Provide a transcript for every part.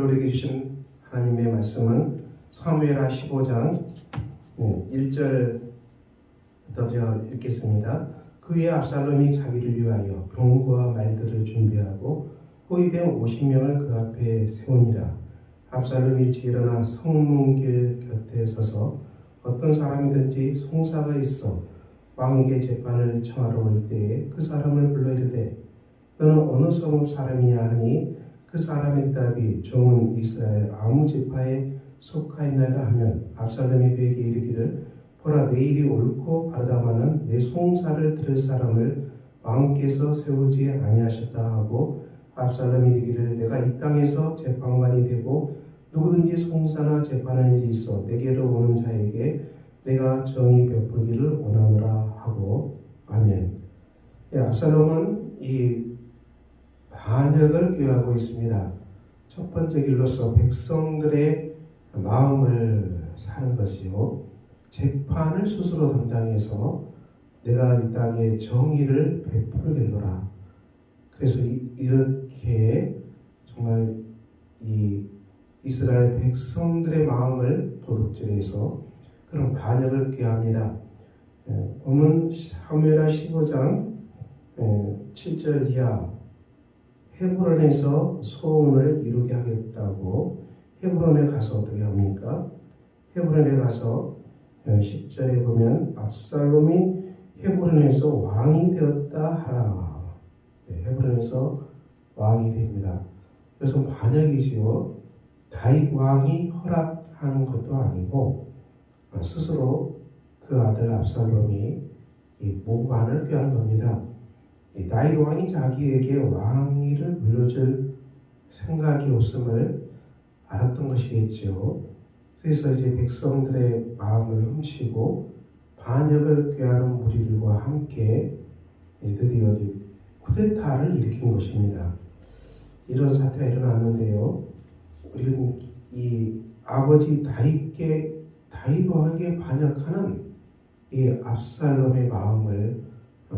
우리에게 주신 하나님의 말씀은 사무엘하 15장 1절부터 제가 읽겠습니다. 그의 압살롬이 자기를 위하여 병과 말들을 준비하고 호위병 50명을 그 앞에 세우니라. 압살롬이 일찍 일어나 성문길 곁에 서서 어떤 사람이든지 송사가 있어 왕에게 재판을 청하러 올 때에 그 사람을 불러 이르되 너는 어느 성 사람이냐 하니 그 사람의 대답이 종은 이스라엘 아무 지파에 속하였나이다 하면 압살롬이 그에게 이르기를 보라 내일이 옳고 바르다마는 내 송사를 들을 사람을 왕께서 세우지 아니하셨다 하고 압살롬이 이르기를 내가 이 땅에서 재판관이 되고 누구든지 송사나 재판할 일이 있어 내게로 오는 자에게 내가 정의 베풀기를 원하노라 하고 아멘. 예, 압살롬은 이 반역을 꾀하고 있습니다. 첫 번째 길로서 백성들의 마음을 사는 것이요. 재판을 스스로 담당해서 내가 이 땅에 정의를 베풀겠노라. 그래서 이- 이렇게 정말 이 이스라엘 백성들의 마음을 도둑질해서 그런 반역을 꾀합니다. 예, 보면 사무엘하 15장 7절 이하 헤브론에서 소원을 이루게 하겠다고 헤브론에 가서 어떻게 합니까? 헤브론에 가서 10절에 보면 압살롬이 헤브론에서 왕이 되었다 하라. 네, 헤브론에서 왕이 됩니다. 그래서 반역이지요. 다윗 왕이 허락하는 것도 아니고 스스로 그 아들 압살롬이 이 모반을 꾀한 겁니다. 이 다윗 왕이 자기에게 왕위를 물려줄 생각이 없음을 알았던 것이겠죠. 그래서 이제 백성들의 마음을 훔치고 반역을 꾀하는 무리들과 함께 드디어 쿠데타를 일으킨 것입니다. 이런 사태가 일어났는데요. 우리는 이 아버지 다윗께 다윗 왕에게 반역하는 이 압살롬의 마음을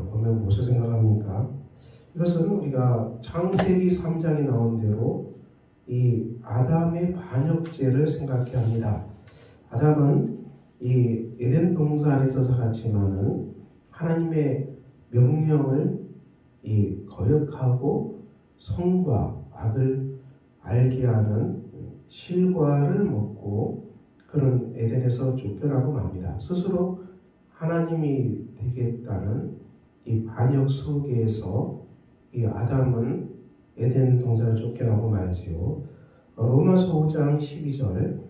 보면 무엇을 생각합니까? 이것은 우리가 창세기 3장에 나온 대로 이 아담의 반역죄를 생각해야 합니다. 아담은 이 에덴 동산에서 살았지만은 하나님의 명령을 이 거역하고 성과 악을 알게 하는 실과를 먹고 그런 에덴에서 쫓겨나고 맙니다. 스스로 하나님이 되겠다는 이 반역 속에서 이 아담은 에덴 동산을 쫓겨나고 말지요. 로마서 5장 12절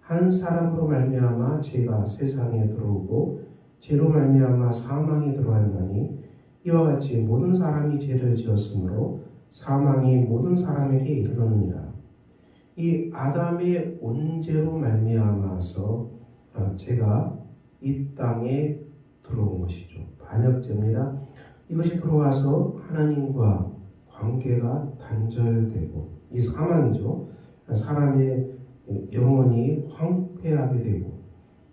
한 사람으로 말미암아 죄가 세상에 들어오고 죄로 말미암아 사망이 들어왔나니 이와 같이 모든 사람이 죄를 지었으므로 사망이 모든 사람에게 이르느니라. 이 아담의 온죄로 말미암아서 어, 죄가 이 땅에 들어온 것이죠. 반역죄입니다. 이것이 들어와서 하나님과 관계가 단절되고 이 사망이죠. 사람의 영혼이 황폐하게 되고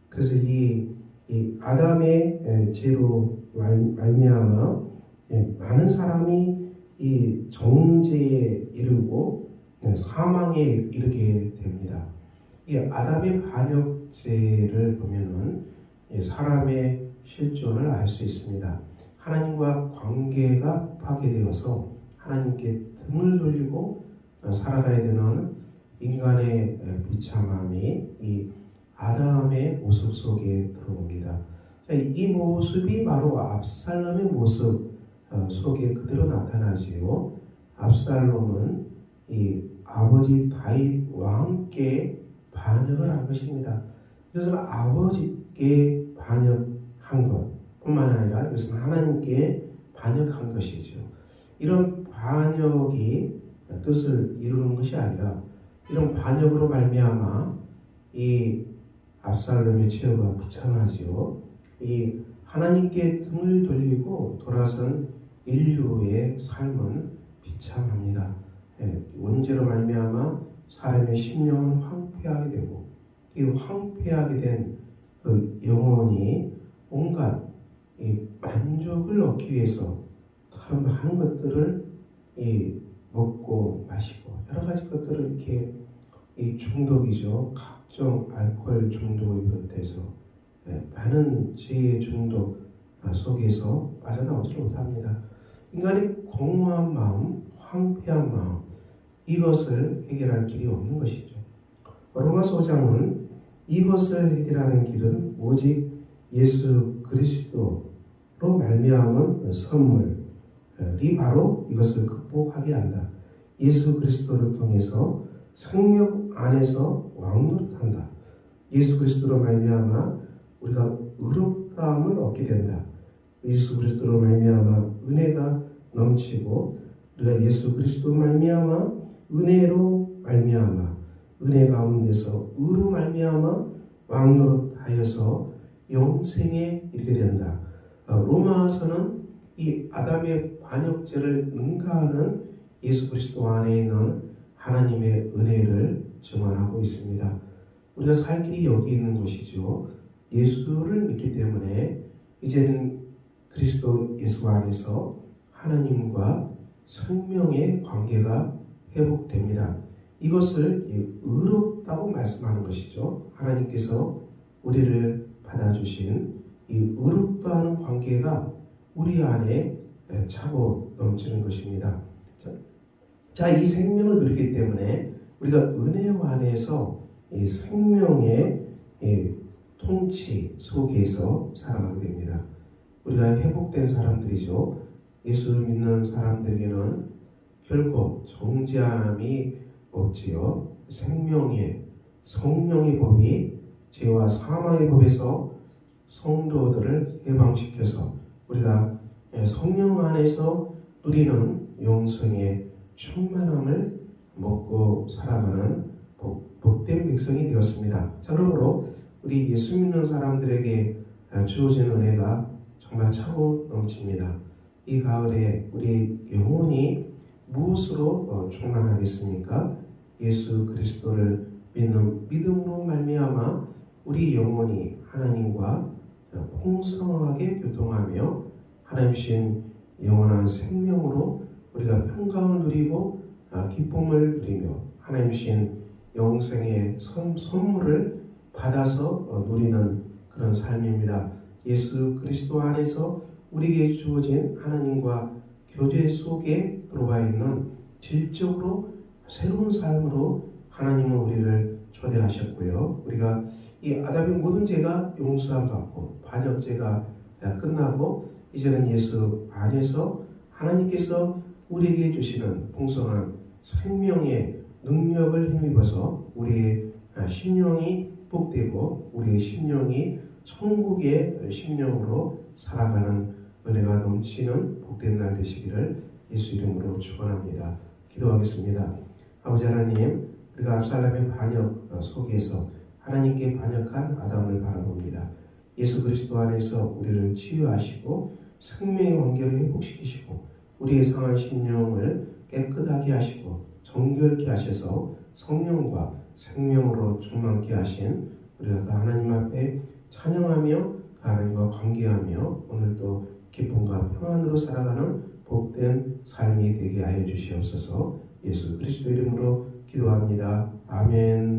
그래서 이, 이 아담의 죄로 말, 말미암아 많은 사람이 이 정죄에 이르고 사망에 이르게 됩니다. 이 아담의 반역죄를 보면은 사람의 실존을 알 수 있습니다. 하나님과 관계가 파괴되어서 하나님께 등을 돌리고 살아가야 되는 인간의 비참함이 이 아담의 모습 속에 들어옵니다. 이 모습이 바로 압살롬의 모습 속에 그대로 나타나지요. 압살롬은 이 아버지 다윗 왕께 반역을 한 것입니다. 이것은 아버지께 반역 한 것뿐만 아니라 이것은 하나님께 반역한 것이죠. 이런 반역이 뜻을 이루는 것이 아니라 이런 반역으로 말미암아 이 압살롬의 최후가 비참하지요. 이 하나님께 등을 돌리고 돌아선 인류의 삶은 비참합니다. 예, 원죄로 말미암아 사람의 심령은 황폐하게 되고 이 황폐하게 된 그 영혼이 온갖 이 만족을 얻기 위해서 참 많은 것들을 이 먹고 마시고 여러 가지 것들을 이렇게 이 중독이죠. 각종 알코올 중독을 비롯해서 예, 많은 죄의 중독 아, 속에서 빠져나오지 못합니다. 인간의 공허한 마음, 황폐한 마음 이것을 해결할 길이 없는 것이죠. 로마서 5장은 이것을 해결하는 길은 오직 예수 그리스도로 말미암은 선물이 바로 이것을 극복하게 한다. 예수 그리스도를 통해서 생명 안에서 왕노릇한다. 예수 그리스도로 말미암아 우리가 의롭다함을 얻게 된다. 예수 그리스도로 말미암아 은혜가 넘치고 우리가 예수 그리스도 말미암아 은혜로 말미암아 은혜 가운데서 의로 말미암아 왕노릇하여서 영생에 이르게 된다. 어, 로마서는 이 아담의 반역죄를 능가하는 예수 그리스도 안에 있는 하나님의 은혜를 증언하고 있습니다. 우리가 살 길이 여기 있는 것이죠. 예수를 믿기 때문에 이제는 그리스도 예수 안에서 하나님과 생명의 관계가 회복됩니다. 이것을 의롭다고 말씀하는 것이죠. 하나님께서 우리를 받아주신 이 의롭다는 관계가 우리 안에 차고 넘치는 것입니다. 자, 이 생명을 누리기 때문에 우리가 은혜 안에서 이 생명의 이 통치 속에서 살아가게 됩니다. 우리가 회복된 사람들이죠. 예수 믿는 사람들에게는 결코 정죄함이 없지요. 생명의 성령의 법이 죄와 사망의 법에서 성도들을 해방시켜서 우리가 성령 안에서 누리는 영성의 충만함을 먹고 살아가는 복, 복된 백성이 되었습니다. 자, 그러므로 우리 예수 믿는 사람들에게 주어진 은혜가 정말 차고 넘칩니다. 이 가을에 우리 영혼이 무엇으로 충만하겠습니까? 예수 그리스도를 믿는 믿음으로 말미암아 우리 영혼이 하나님과 풍성하게 교통하며 하나님 신 영원한 생명으로 우리가 평강을 누리고 기쁨을 누리며 하나님 신 영생의 선물을 받아서 누리는 그런 삶입니다. 예수 그리스도 안에서 우리에게 주어진 하나님과 교제 속에 들어와 있는 질적으로 새로운 삶으로 하나님은 우리를 초대하셨고요. 우리가 이 아담의 모든 죄가 용서함 받고 반역죄가 끝나고 이제는 예수 안에서 하나님께서 우리에게 주시는 풍성한 생명의 능력을 힘입어서 우리의 심령이 복되고 우리의 심령이 천국의 심령으로 살아가는 은혜가 넘치는 복된 날 되시기를 예수 이름으로 축원합니다. 기도하겠습니다. 아버지 하나님, 우리가 압살람의 반역 속에서 하나님께 반역한 아담을 바라봅니다. 예수 그리스도 안에서 우리를 치유하시고 생명의 관계를 회복시키시고 우리의 상한 심령을 깨끗하게 하시고 정결케 하셔서 성령과 생명으로 충만케 하신 우리가 그 하나님 앞에 찬양하며 그 하나님과 관계하며 오늘도 기쁨과 평안으로 살아가는 복된 삶이 되게 하여 주시옵소서 예수 그리스도 이름으로 기도합니다. 아멘.